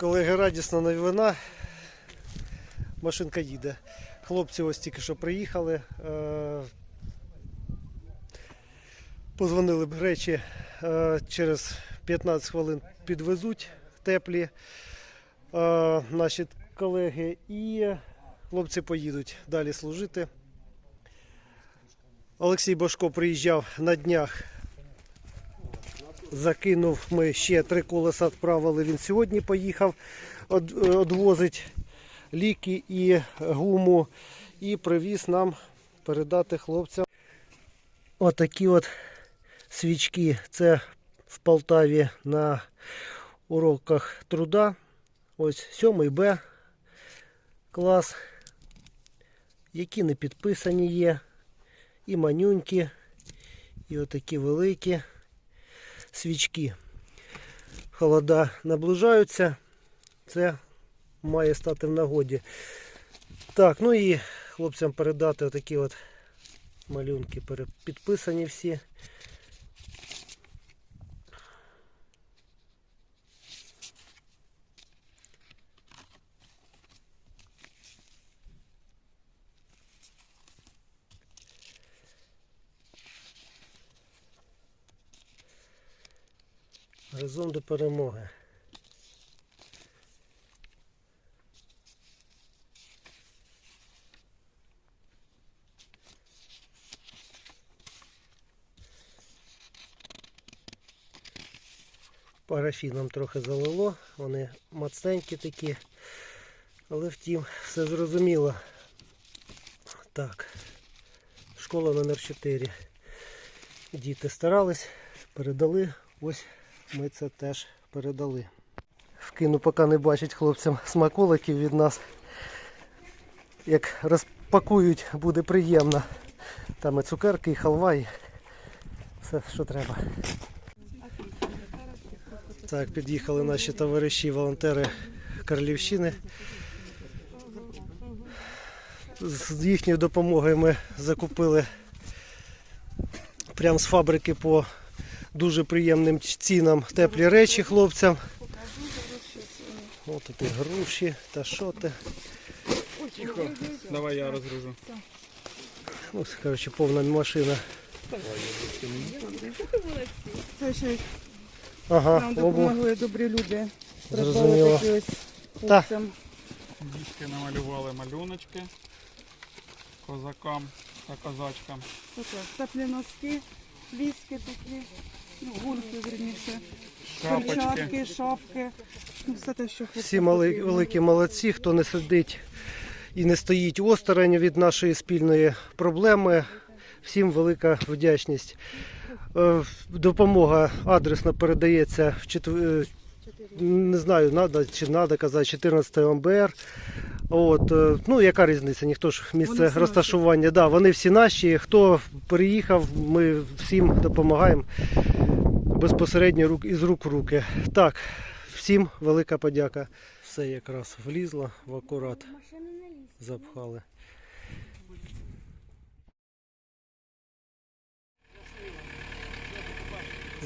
Колеги, радісна новина. Машинка їде. Хлопці ось тільки що приїхали. Е, Позвонили б речі е, через 15 хвилин підвезуть теплі е, наші колеги і хлопці поїдуть далі служити. Олексій Башко приїжджав на днях. Закинув ми ще три колеса відправили. Він сьогодні поїхав одвозить ліки і гуму і привіз нам передати хлопцям. Отакі от свічки. Це в Полтаві на уроках труда. Ось 7 Б клас. Які не підписані є. І манюнькі, і отакі великі свічки. Холода наближаються. Це має стати в нагоді. Так, ну і хлопцям передати отакі от малюнки підписані всі. Разом до перемоги. Парафіном трохи залило, вони мацненькі такі, але втім, все зрозуміло. Так, школа номер 4. Діти старались, передали. Ось ми це теж передали. Вкину, поки не бачать хлопцям смаколиків від нас. Як розпакують, буде приємно. Там і цукерки, і халва, і все, що треба. Так, під'їхали наші товариші, волонтери Карлівщини. З їхньою допомогою ми закупили прямо з фабрики по дуже приємним цінам теплі речі хлопцям. Ось такі груші та шоти. Тихо, давай я розгружу. Ось, коротше, повна машина. Ага, нам допомогли добрі люди. Зрозуміло. Придбали ось Та. Дітки намалювали малюночки козакам та козачкам. Теплі носки, віски такі, ну, гульки, верніше, перчатки, шапки. Ну, все те, що Всі мали, великі молодці, хто не сидить і не стоїть осторонь від нашої спільної проблеми. Всім велика вдячність. Е, Допомога адресно передається в четв- е, не знаю, надо чи треба казати, 14 МБР. От, е, ну яка різниця? Ніхто ж місце розташування. Да, вони всі наші. Хто переїхав, ми всім допомагаємо безпосередньо рук із рук в руки. Так, всім велика подяка. Все якраз влізло в акурат. Запхали.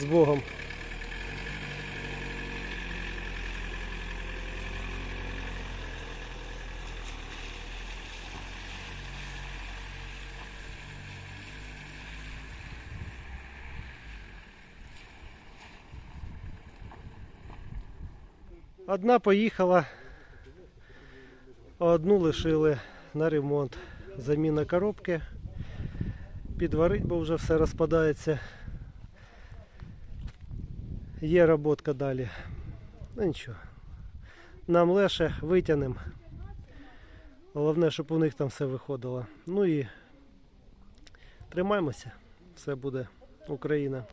З Богом. Одна поїхала, одну лишили на ремонт. Заміна коробки. Підварить, бо вже все розпадається. Є роботка далі. Ну нічого. Нам легше витягнемо. Головне, щоб у них там все виходило. Ну і тримаємося. Все буде Україна.